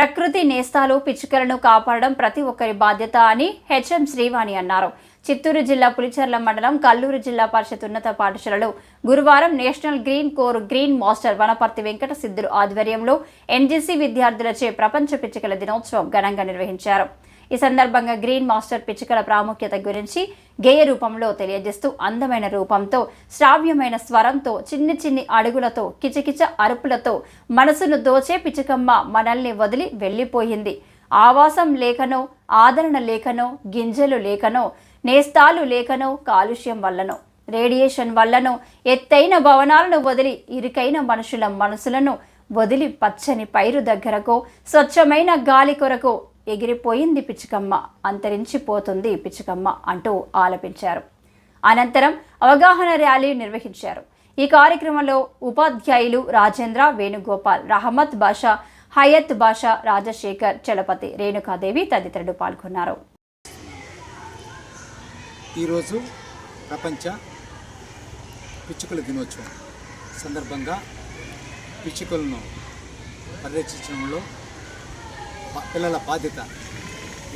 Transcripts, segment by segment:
ప్రకృతి నేస్తాలు పిచ్చుకలను కాపాడడం ప్రతి ఒక్కరి బాధ్యత అని హెచ్ఎం శ్రీవాణి అన్నారు. చిత్తూరు జిల్లా పులిచెర్ల మండలం కల్లూరు జిల్లా పరిషత్ ఉన్నత పాఠశాలలో గురువారం national green corps green master Wanaparthy Venkata Siddhulu ఆధ్వర్యంలో ఎన్జీసీ విద్యార్థులచే ప్రపంచ పిచ్చుకల దినోత్సవం ఘనంగా నిర్వహించారు. ఈ సందర్భంగా గ్రీన్ మాస్టర్ పిచ్చుకల ప్రాముఖ్యత గురించి గేయ రూపంలో తెలియజేస్తూ అందమైన రూపంతో శ్రావ్యమైన స్వరంతో చిన్ని చిన్ని అడుగులతో కిచకిచ అరుపులతో మనసును దోచే పిచ్చుకమ్మ మనల్ని వదిలి వెళ్ళిపోయింది. ఆవాసం లేకనో ఆదరణ లేకనో గింజలు లేకనో నేస్తాలు లేకనో కాలుష్యం వల్లనో రేడియేషన్ వల్లనో ఎత్తైన భవనాలను వదిలి ఇరుకైన మనుషుల మనసులను వదిలి పచ్చని పైరు దగ్గరకు స్వచ్ఛమైన గాలి కొరకు ఎగిరిపోయింది పిచ్చుకమ్మ అంతరించిపోతుంది పిచ్చుకమ్మ అంటూ ఆలపించారు. అనంతరం అవగాహన ర్యాలీ నిర్వహించారు. ఈ కార్యక్రమంలో ఉపాధ్యాయులు రాజేంద్ర వేణుగోపాల్ రహమత్ బాషా హయత్ బాషా రాజశేఖర్ చలపతి రేణుకాదేవి తదితరులు పాల్గొన్నారు. ఈరోజు ప్రపంచ పిచ్చుకల దినోత్సవం సందర్భంగా పిచ్చుకలను పరిరక్షించడంలో పిల్లల బాధ్యత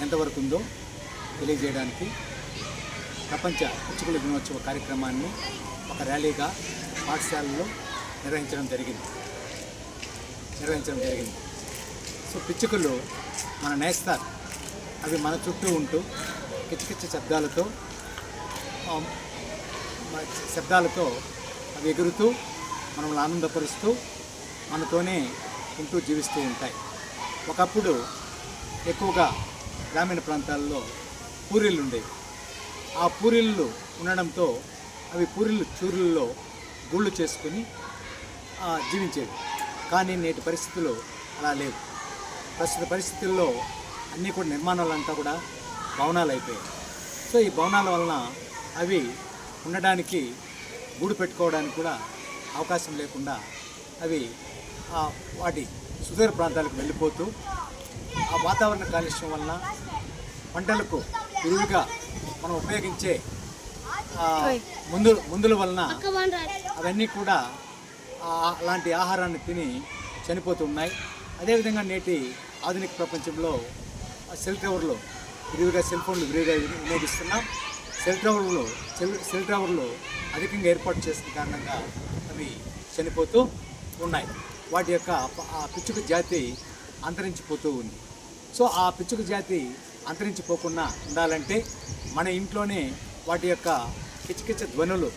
ఎంతవరకు ఉందో తెలియజేయడానికి ప్రపంచ పిచ్చుకల దినోత్సవ కార్యక్రమాన్ని ఒక ర్యాలీగా పాఠశాలలో నిర్వహించడం జరిగింది. నిర్వహించడం జరిగింది. సో పిచ్చుకలు మన నేస్తారు అవి మన చుట్టూ ఉంటూ కిచకిచ శబ్దాలతో శబ్దాలతో అవి ఎగురుతూ మనల్ని ఆనందపరుస్తూ మనతోనే ఉంటూ జీవిస్తూ ఉంటాయి. ఒకప్పుడు ఎక్కువగా గ్రామీణ ప్రాంతాల్లో పూరీలు ఉండేవి. ఆ పూరీళ్ళు ఉండడంతో అవి పూరీలు చూరుల్లో గుళ్ళు చేసుకుని జీవించేవి. కానీ నేటి పరిస్థితులు అలా లేవు. ప్రస్తుత పరిస్థితుల్లో అన్నీ కూడా నిర్మాణాలంతా కూడా భవనాలు అయిపోయాయి సో ఈ భవనాల వలన అవి ఉండడానికి గూడు పెట్టుకోవడానికి కూడా అవకాశం లేకుండా అవి వాటి సుదూర ప్రాంతాలకు వెళ్ళిపోతూ ఆ వాతావరణ కాలుష్యం వలన పంటలకు విరివిగా మనం ఉపయోగించే ముందు మందు మందుల వలన అవన్నీ కూడా అలాంటి ఆహారాన్ని తిని చనిపోతున్నాయి అదేవిధంగా నేటి ఆధునిక ప్రపంచంలో ఆ సెల్ టవర్లు విరివిగా సెల్ ఫోన్లు విరివిగా వినియోగిస్తున్నాం. సెల్ టవర్లు సెల్ సెల్ టవర్లు అధికంగా ఏర్పాటు చేసిన కారణంగా అవి చనిపోతూ ఉన్నాయి. వాటి యొక్క ఆ పిచ్చుక జాతి అంతరించిపోతూ ఉంది. సో ఆ పిచ్చుక జాతి అంతరించిపోకుండా ఉండాలంటే మన ఇంట్లోనే వాటి యొక్క కిచకిచ ధ్వనులు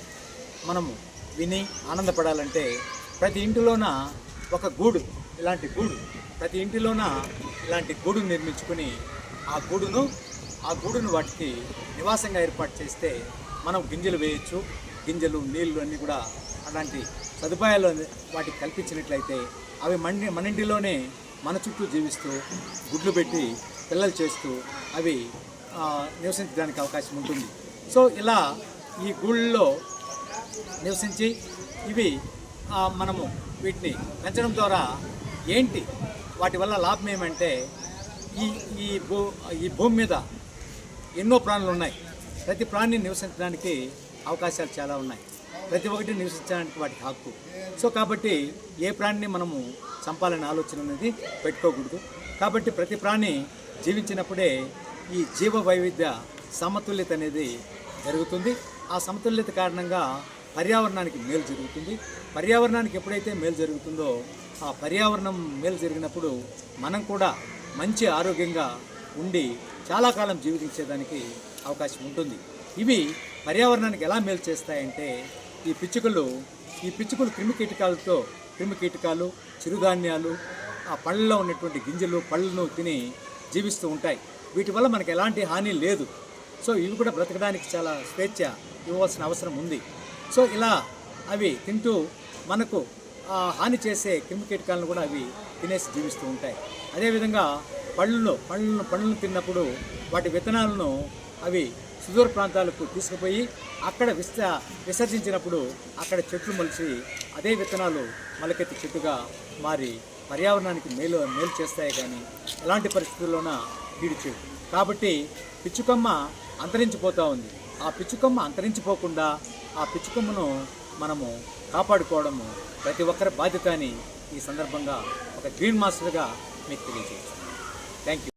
మనము విని ఆనందపడాలంటే ప్రతి ఇంటిలోన ఒక గూడు ఇలాంటి గూడు ప్రతి ఇంటిలోన ఇలాంటి గూడు నిర్మించుకుని ఆ గూడును ఆ గూడును వాటికి నివాసంగా ఏర్పాటు చేస్తే మనం గింజలు వేయచ్చు గింజలు నీళ్ళు అన్నీ కూడా అలాంటి సదుపాయాలు వాటికి కల్పించినట్లయితే అవి మన మన ఇంటిలోనే మన చుట్టూ జీవిస్తూ గుడ్లు పెట్టి పిల్లలు చేస్తూ అవి నివసించడానికి అవకాశం ఉంటుంది. సో ఇలా ఈ గూళ్ళలో నివసించి ఇవి మనము వీటిని పెంచడం ద్వారా ఏంటి? వాటి వల్ల లాభం ఏమంటే ఈ ఈ భూ ఈ భూమి మీద ఎన్నో ప్రాణులు ఉన్నాయి. ప్రతి ప్రాణిని నివసించడానికి అవకాశాలు చాలా ఉన్నాయి. ప్రతి ఒక్కటి నివసించడానికి వాటికి హక్కు. సో కాబట్టి ఏ ప్రాణిని మనము చంపాలనే ఆలోచన అనేది పెట్టుకోకూడదు. కాబట్టి ప్రతి ప్రాణి జీవించినప్పుడే ఈ జీవ వైవిధ్య సమతుల్యత అనేది జరుగుతుంది. ఆ సమతుల్యత కారణంగా పర్యావరణానికి మేలు జరుగుతుంది. పర్యావరణానికి ఎప్పుడైతే మేలు జరుగుతుందో ఆ పర్యావరణం మేలు జరిగినప్పుడు మనం కూడా మంచి ఆరోగ్యంగా ఉండి చాలా కాలం జీవించేదానికి అవకాశం ఉంటుంది. ఇవి పర్యావరణానికి ఎలా మేలు చేస్తాయంటే ఈ పిచ్చుకలు ఈ పిచ్చుకలు క్రిమి కీటకాలతో క్రిమి కీటకాలు చిరుధాన్యాలు ఆ పళ్ళలో ఉన్నటువంటి గింజలు పళ్ళను తిని జీవిస్తూ ఉంటాయి. వీటి వల్ల మనకు ఎలాంటి హాని లేదు. సో ఇవి కూడా బ్రతకడానికి చాలా స్వేచ్ఛ ఇవ్వాల్సిన అవసరం ఉంది. సో ఇలా అవి తింటూ మనకు ఆ, హాని చేసే క్రిమి కీటకాలను కూడా అవి తినేసి జీవిస్తూ ఉంటాయి. అదేవిధంగా పళ్ళను పళ్ళను పండ్లను తిన్నప్పుడు వాటి విత్తనాలను అవి సుదూర ప్రాంతాలకు తీసుకుపోయి అక్కడ విస్త విసర్జించినప్పుడు అక్కడ చెట్లు మొలిచి అదే విత్తనాలు మొలకెత్తి చెట్టుగా మారి పర్యావరణానికి మేలు మేలు చేస్తాయి కానీ ఎలాంటి పరిస్థితుల్లోన కీడు కాబట్టి పిచ్చుకమ్మ అంతరించిపోతూ ఉంది. ఆ పిచ్చుకమ్మ అంతరించిపోకుండా ఆ పిచ్చుకమ్మను మనము కాపాడుకోవడము ప్రతి ఒక్కరి బాధ్యత అని ఈ సందర్భంగా ఒక గ్రీన్ మాస్టర్గా మీకు తెలియజేస్తాను థ్యాంక్ యూ